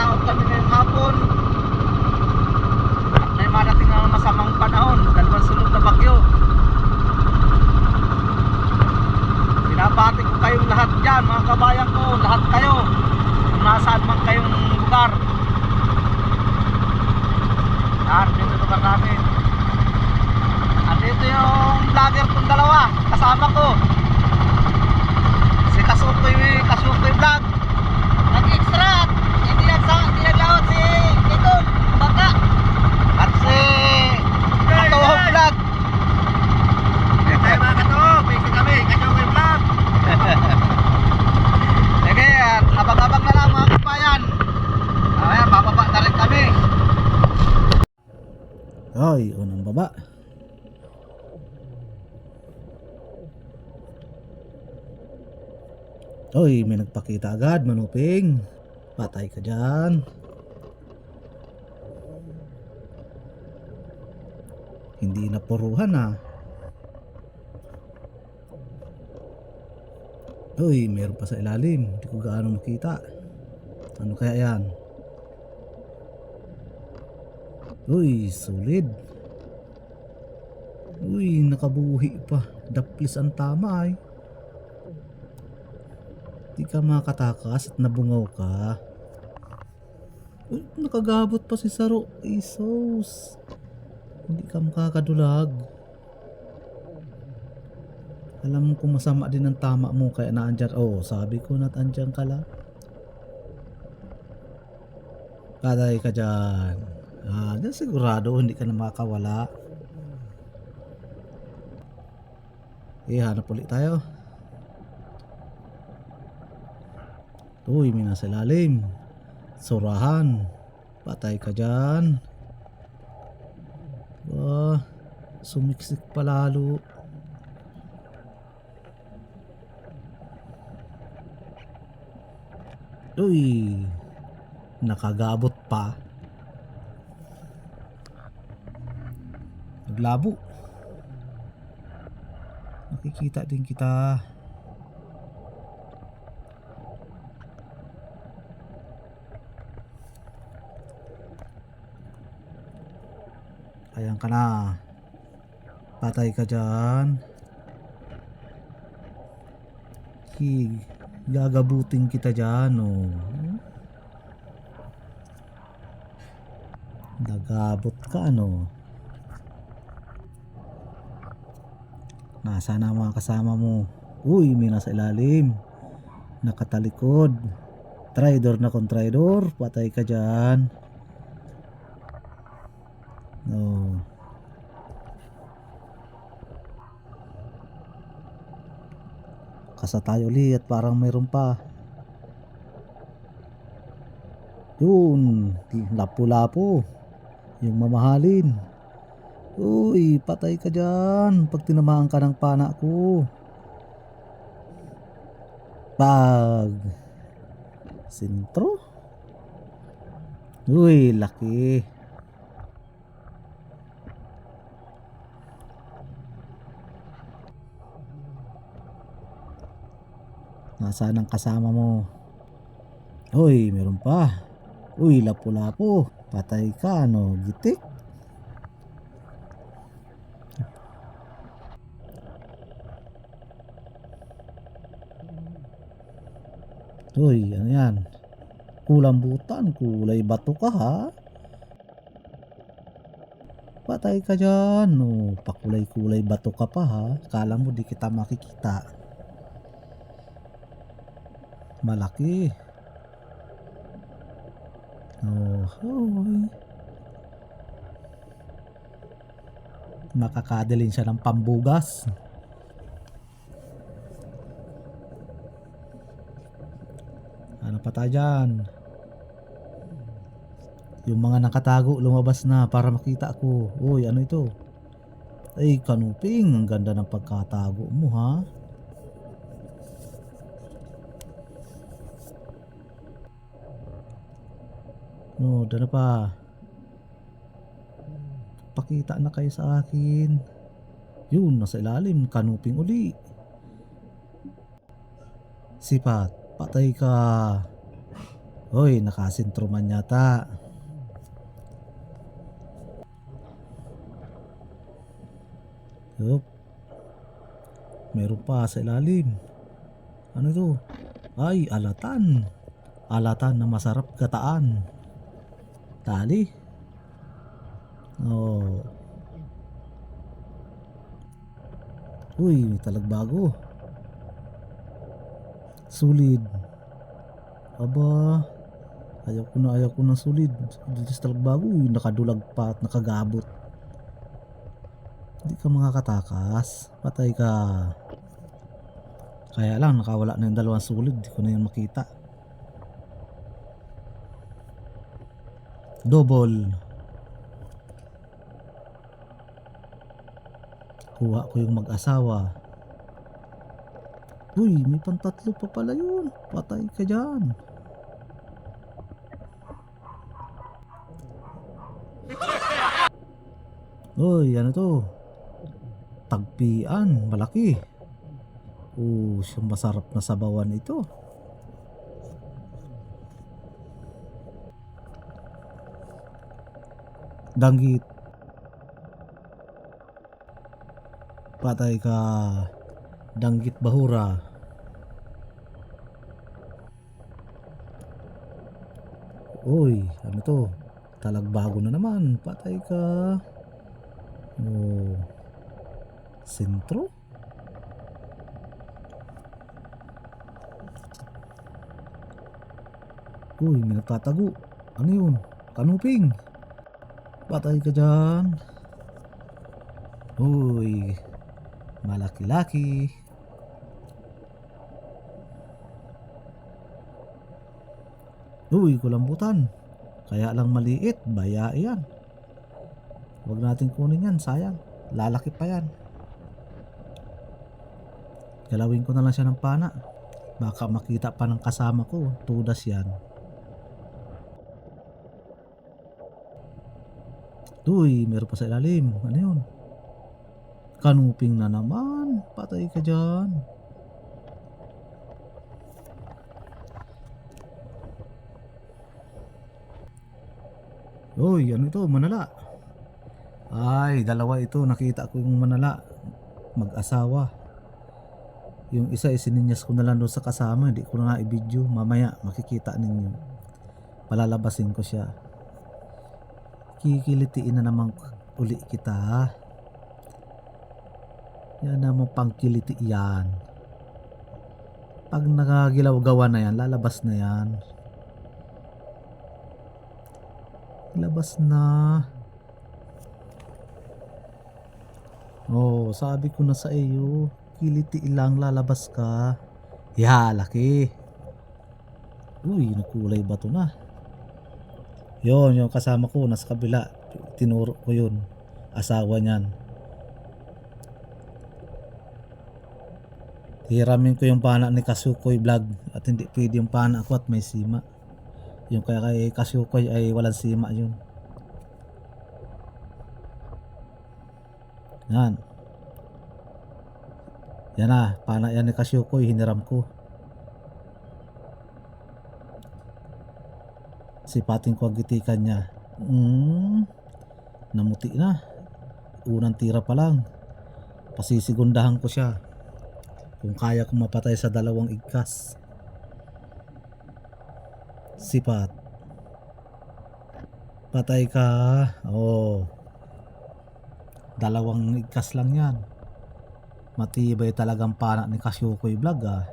naglalakad kami ngayong hapon. May marating na masamang panahon. Dalawang sunod na bagyo. Pinabati ko kayong lahat dyan mga kabayan ko. Lahat kayo. Kung nasaan man kayong lugar. Lahat dito lugar namin. At dito yung vlogger kong dalawa. Kasama ko. Si Kasukoy Kasukoy Vlog. Ay, unang baba. Oy, may nagpakita agad, manuping. Patay ka dyan. Hindi na puruhan ah. Uy, meron pa sa ilalim. Hindi ko gaano makita. Ano kaya yan? Uy, solid. Uy, nakabuhi pa. Daplis ang tama ay. Di ka makatakas at nabungaw ka. Uy, nakagabot pa si Saro. Isos. Hindi ka makakadulag. Alam ko masama din ang tama mo kaya naandyan. Oh, sabi ko na andyan ka lang. Patay ka dyan. Ah, dyan sigurado hindi ka na makawala. Eh, hanap ulit tayo. Uy, may nasa ilalim. Surahan. Patay ka dyan. Wah, sumiksik pa lalo. Uy, nakagabot pa. Naglabo. Nakikita din kita. Ayan ka na. Patay ka dyan. Hig. Gagabutin kita dyan, oh. Nagabot ka, ano? Nasaan ang mga kasama mo? Uy, may nasa ilalim. Nakatalikod. Traidor na kung traidor. Patay ka dyan. No. Kasa tayo ulit parang mayroon pa. Yun, lapu-lapo. Yung mamahalin. Uy, patay ka dyan. Pag tinamaan ka ng pana ko. Pag. Sintro. Uy, laki. Nasaan ang kasama mo? Uy, meron pa. Uy, lapu-lapo. Patay ka, no? Gitik. Uy, ano yan? Kulambutan, kulay bato ka ha? Patay ka dyan, no? Pakulay-kulay bato ka pa ha? Kala mo di kita makikita. Malaki. Oh, hoy. Makakadalin siya ng pambugas. Pa tayo dyan? Yung mga nakatago lumabas na para makita ko. Uy, ano ito? Ay, kanuping. Ang ganda ng pagkatago mo ha. No, dala pa. Pakita na kayo sa akin. Yun, nasa ilalim. Kanuping uli. Sipat, patay ka. Hoy, nakasintroman yata. Yup. Meron pa sa ilalim. Ano ito? Ay, alatan. Alatan na masarap gataan. Tali. Oh. Uy, may talagbago. Sulid. Aba, ayaw ko na ayaw ko ng sulid. Dito sa talagbago, uy, nakadulag pa at nakagabot. Hindi ka makakatakas. Patay ka. Kaya lang, nakawala na yung dalawang sulid. Hindi ko na yun makita. Double. Kuha ko yung mag-asawa. Uy, may pantatlo pa pala yun. Patay ka dyan. Uy, ano to? Tagpian, malaki. Oh, siyang masarap na sabawan ito. Danggit. Patay ka. Danggit bahura. Uy, ano to? Talagbago na naman. Patay ka. Oh. Sentro? Uy, may nagtatago. Ano yun? Kanuping. Patay ka dyan. Uy, malaki-laki. Uy, kulambutan. Kaya lang maliit, baya yan. Huwag natin kunin yan, sayang. Lalaki pa yan. Galawin ko na lang siya ng pana. Baka makita pa ng kasama ko. Tudas yan. Uy, meron pa sa ilalim. Ano yun? Kanuping na naman. Patay ka dyan. Uy, ano ito? Manala. Ay, dalawa ito. Nakita ko yung manala. Mag-asawa. Yung isa isininyas ko na lang doon sa kasama. Hindi ko na nga i-video. Mamaya makikita ninyo. Palalabasin ko siya. Kikilitiin na naman uli kita. Yan naman pangkiliti yan. Pag nakagilaw-gawa na yan, lalabas na yan. Labas na. Oh, sabi ko na sa iyo, kiliti lang lalabas ka. Ya, laki. Uy, nakulay ba to na? Yon, yung kasama ko nasa kabila. Tinuro ko yun. Asawa niyan. Hiramin ko yung pana ni Kasukoy vlog at hindi pwede yung pana ko at may sima. Yung kaya kay Kasukoy ay walang sima yun. Yan. Yan na, pana yan ni Kasukoy, hiniram ko. Sipatin ko ang gitikan niya. Mm, namuti na. Unang tira pa lang. Pasisigundahan ko siya. Kung kaya kong mapatay sa dalawang igkas. Sipat. Patay ka. Oh. Dalawang igkas lang yan. Matibay talagang pana ni Kasyukoy Vlog ah.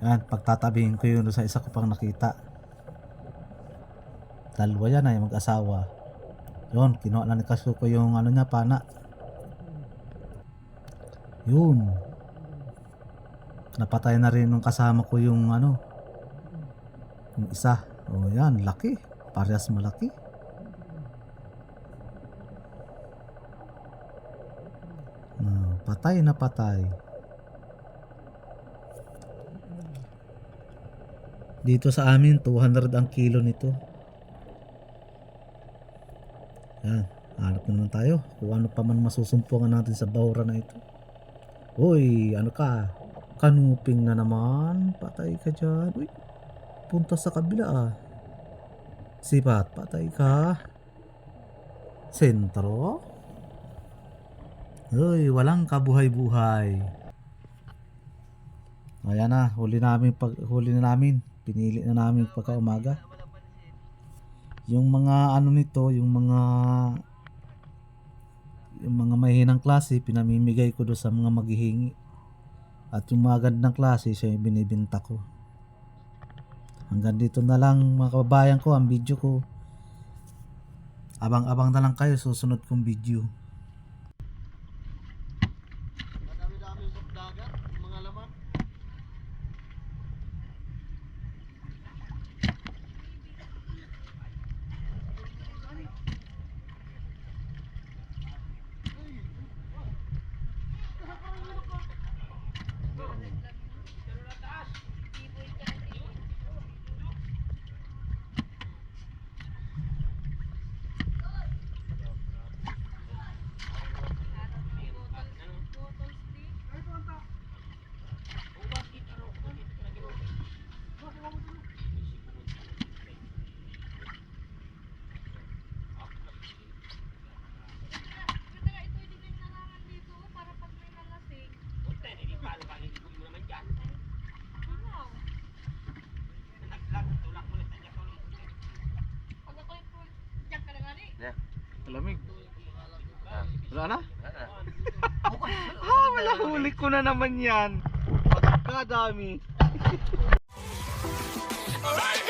Yan, pagtatabihin ko yun sa isa ko pang nakita. Dalawa yan ay mag-asawa. Yun, kinuha na ni Kasyukoy yung ano niya, pana. Yun. Napatay na rin nung kasama ko yung ano. Yung isa. O yan, laki. Parehas malaki. Ah, patay na patay. Dito sa amin, 200 ang kilo nito. Yan, hanap na naman tayo. Kung ano pa man masusumpungan natin sa bahura na ito. Uy, ano ka? Kanuping na naman. Patay ka dyan. Uy, punta sa kabila ah. Sipat, patay ka. Sentro? Hoy, walang kabuhay-buhay. Ayan na, huli namin pag huli na namin. Pinili na namin pagka umaga. Yung mga ano nito, yung mga yung mga mahinang klase, pinamimigay ko do sa mga maghihingi. At yung mga gandang klase, siya yung binibinta ko. Hanggang dito na lang mga kababayan ko ang video ko. Abang-abang na lang kayo susunod kong video. Lamig. Ah. Wala na? Ah. ah, wala huli ko na naman yan. Pagkadami. Alright!